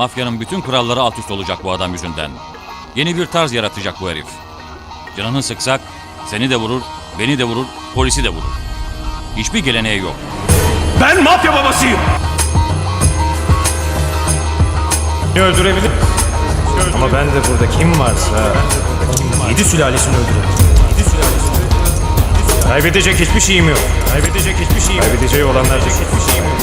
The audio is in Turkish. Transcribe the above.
Mafyanın bütün kuralları alt üst olacak bu adam yüzünden. Yeni bir tarz yaratacak bu herif. Canını sıksak seni de vurur, beni de vurur, polisi de vurur. Hiçbir geleneği yok. Ben mafya babasıyım. Beni öldürebilir. Ama ben de burada kim varsa yedi sülalesini öldürürüm. Yedi sülalesini Kaybedecek hiçbir şeyim yok. Kaybedecek hiçbir şeyim yok. Kaybedeceği olanlar hiçbir şeyim yok. Olanlar